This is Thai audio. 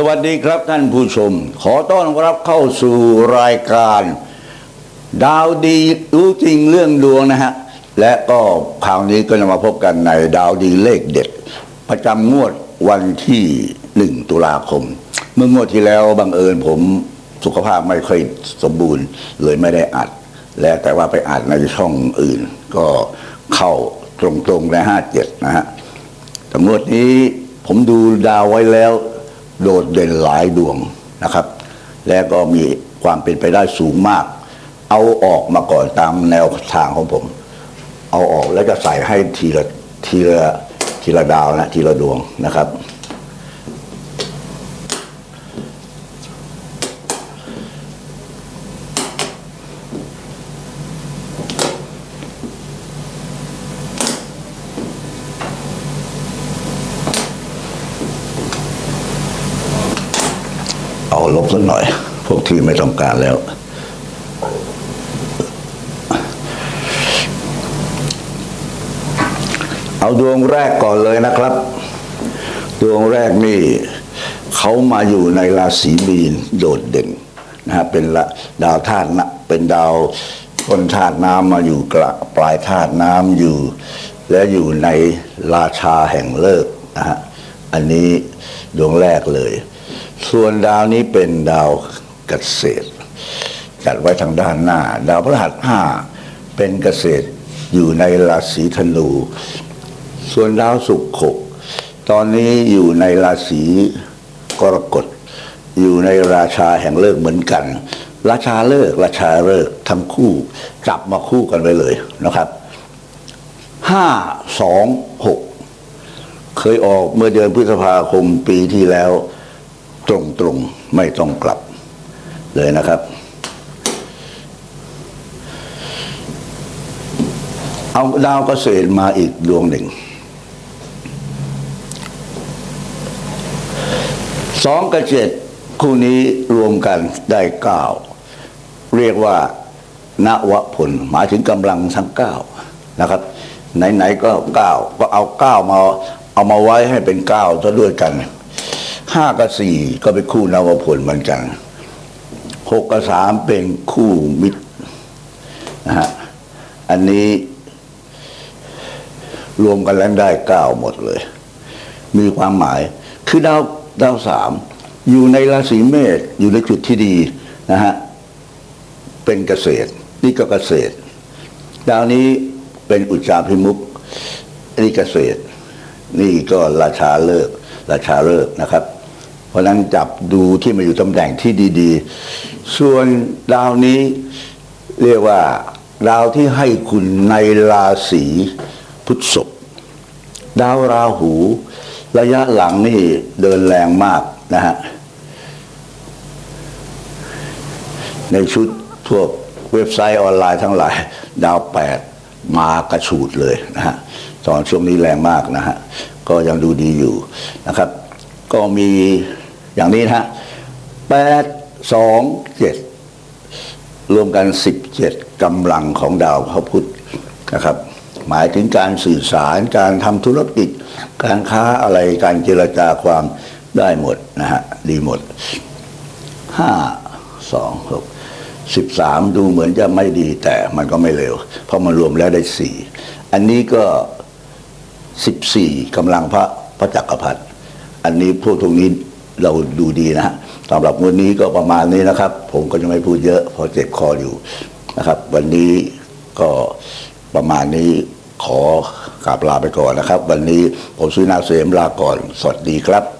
สวัสดีครับท่านผู้ชม ขอต้อนรับเข้าสู่รายการ ดาวดีรู้จริงเรื่องดวงนะฮะ และก็คราวนี้ก็จะมาพบกันในดาวดีเลขเด็ด ประจำงวดวันที่หนึ่งตุลาคม เมื่องวดที่แล้วบังเอิญผมสุขภาพไม่ค่อยสมบูรณ์เลยไม่ได้อัด และแต่ว่าไปอัดในช่องอื่น ก็เข้าตรงๆในห้าเจ็ดนะฮะแต่งวดนี้ผมดูดาวไว้แล้ว โดดเด่นหลายดวงนะครับ และก็มีความเป็นไปได้สูงมาก เอาออกมาก่อนตามแนวทางของผม เอาออกแล้วจะใส่ให้ทีละทีละทีละดาวนะทีละดวงนะครับาลบสักหน่อย พวกที่ไม่ต้องการแล้ว เอาดวงแรกก่อนเลยนะครับ ดวงแรกนี่เขามาอยู่ในราศีมีนโดดเด่นนะฮะเป็นดาวธาตุนะเป็นดาวต้นธาตุน้ำมาอยู่กลางปลายธาตุน้ำอยู่ และอยู่ในราชาแห่งเลิกนะฮะอันนี้ดวงแรกเลย ส่วนดาวนี้เป็นดาวเกษตร จัดไว้ทางด้านหน้า ดาวพฤหัสห้าเป็นเกษตรอยู่ในราศีธนู ส่วนดาวศุกร์หกตอนนี้อยู่ในราศีกรกฎอยู่ในราชาแห่งเลิกเหมือนกัน ราชาเลิกราชาเลิกทั้งคู่จับมาคู่กันไปเลยนะครับห้าสองหกเคยออกเมื่อเดือนพฤษภาคมปีที่แล้ว ตรงๆไม่ต้องกลับเลยนะครับ เอาดาวเกษตรมาอีกดวงหนึ่งสองกับเจ็ดคู่นี้รวมกันได้เก้าเรียกว่านวผลหมายถึงกำลังทั้งเก้านะครับ ไหนๆก็เก้าก็เอาเก้ามาเอามาไว้ให้เป็นเก้าซะด้วยกัน ห้ากับสี่ก็เป็นคู่นวผลเหมือนกันหกกับสามเป็นคู่มิตรนะฮะอันนี้รวมกันแล้วได้เก้าหมดเลย มีความหมาย คือดาวดาวสามอยู่ในราศีเมษอยู่ในจุดที่ดีนะฮะเป็นเกษตร นี่ก็เกษตร ดาวนี้เป็นอุจจาพิมุกนี่เกษตร นี่ก็ราชาเลิกราชาเลิกนะครับ ราะนั้นจับดูที่มาอยู่ตำแหน่งที่ดีๆ ส่วนดาวนี้เรียกว่าดาวที่ให้คุณในราศีพฤษภดาวราหู ระยะหลังนี่เดินแรงมากนะฮะ ในชุดพวกเว็บไซต์ออนไลน์ทั้งหลาย ดาวแปดมากระฉูดเลยนะฮะ ตอนช่วงนี้แรงมากนะฮะ ก็ยังดูดีอยู่นะครับ ก็มี อย่างนี้นะฮะแปดสองเจ็ดรวมกันสิบเจ็ดกำลังของดาวพระพุธนะครับ หมายถึงการสื่อสารการทำธุรกิจ การค้าอะไรการเจรจาความได้หมดนะฮะดีหมดห้าสองหกสิบสามดูเหมือนจะไม่ดีแต่มันก็ไม่เร็ว เพราะมันรวมแล้วได้สี่อันนี้ก็สิบสี่กำลังพระพระจักรพรรดิอันนี้พวกตรงนี้ เราดูดีนะฮะสำหรับวันนี้ก็ประมาณนี้นะครับ ผมก็จะไม่พูดเยอะเพราะเจ็บคออยู่นะครับ วันนี้ก็ประมาณนี้ขอกราบลาไปก่อนนะครับ วันนี้ผมสุนาเสมลาก่อน สวัสดีครับ